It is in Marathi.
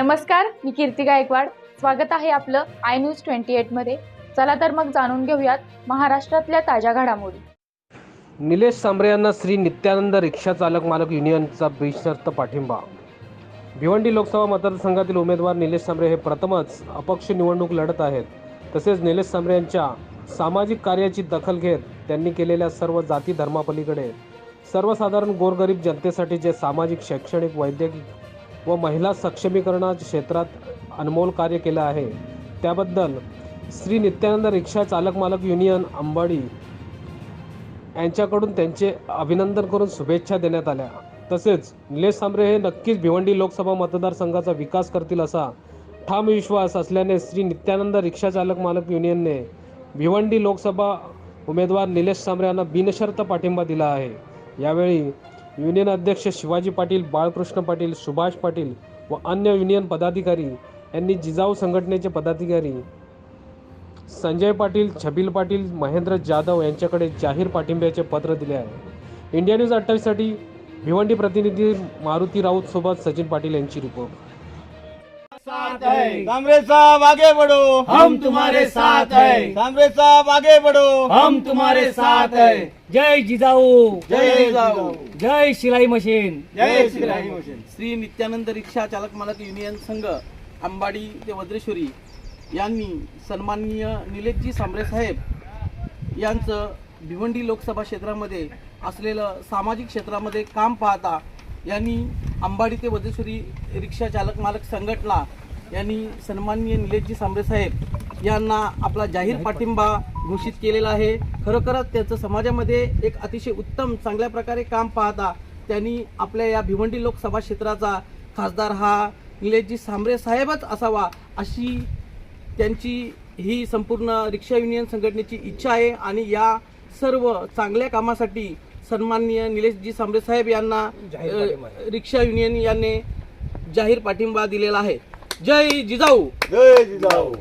नमस्कार मी कीर्ती गायकवाड. स्वागत आहे आपलं आय न्यूज ट्वेंटी एटमध्ये चला तर मग जाणून घेऊयात महाराष्ट्रातल्या ताज्या घडामोडी. निलेश सांबरे यांना श्री नित्यानंद रिक्षा चालक मालक युनियनचा बिनशर्त पाठिंबा. भिवंडी लोकसभा मतदारसंघातील उमेदवार निलेश सांबरे हे प्रथमच अपक्ष निवडणूक लढत आहेत. तसेच निलेश सांबरे यांच्या सामाजिक कार्याची दखल घेत त्यांनी केलेल्या सर्व जाती धर्मापलीकडे. सर्वसाधारण गोरगरीब जनतेसाठी जे सामाजिक शैक्षणिक वैद्यकीय व महिला सक्षमीकरणाच्या क्षेत्रात अनमोल कार्य केलं आहे. त्याबद्दल श्री नित्यानंद रिक्षा चालक मालक युनियन अंबाडी यांच्याकडून त्यांचे अभिनंदन करून शुभेच्छा देण्यात आल्या. तसेच निलेश सांबरे हे नक्कीच भिवंडी लोकसभा मतदारसंघाचा विकास करतील असा ठाम विश्वास असल्याने श्री नित्यानंद रिक्षा चालक मालक युनियनने भिवंडी लोकसभा उमेदवार निलेश सांबरे यांना बिनशर्त पाठिंबा दिला आहे. यावेळी युनियन अध्यक्ष शिवाजी पाटील बाळकृष्ण पाटील सुभाष पाटील व अन्य युनियन पदाधिकारी यांनी जिजाऊ संघटनेचे पदाधिकारी संजय पाटील छबिल पाटील महेंद्र जाधव यांच्याकडे जाहीर पाठिंब्याचे पत्र दिले आहे. इंडिया न्यूज अठ्ठावीससाठी भिवंडी प्रतिनिधी मारुती राऊत सोबत सचिन पाटील यांची रिपोर्ट. साथ है। कांग्रेस साहब आगे बढ़ो। हम तुम्हारे साथ है। कांग्रेस साहब आगे बढ़ो। हम तुम्हारे साथ है। जय जिजाऊ। जय जाऊ जय शिलाई मशीन। जय श्रीराम मिशन। श्री नित्यानंद रिक्षा चालक मालक युनियन संघ अंबाडी ते वज्रेश्वरी यांनी सन्माननीय निलेशजी सांबरे साहेब यांचं भिवंडी लोकसभा क्षेत्रामध्ये असलेलं सामाजिक क्षेत्रामध्ये काम पाहता यांनी अंबाडी ते वज्रेश्वरी रिक्षा चालक मालक संघटना यांनी सन्माननीय निलेशजी साहेब यांना आपला जाहीर पाठिंबा घोषित केलेला आहे. खरोखरच त्यांचं समाजामध्ये एक अतिशय उत्तम चांगल्या प्रकारे काम पाहता त्यांनी आपल्या या भिवंडी लोकसभा क्षेत्राचा खासदार हा निलेशजी सांबरे साहेबच असावा अशी त्यांची ही संपूर्ण रिक्षा युनियन संघटनेची इच्छा आहे आणि या सर्व चांगल्या कामासाठी सन्माननीय निलेशजी सांबरे साहेब यांना रिक्षा युनियन यांनी जाहीर पाठिंबा दिलेला आहे. जय जिजाऊ! जय जिजाऊ!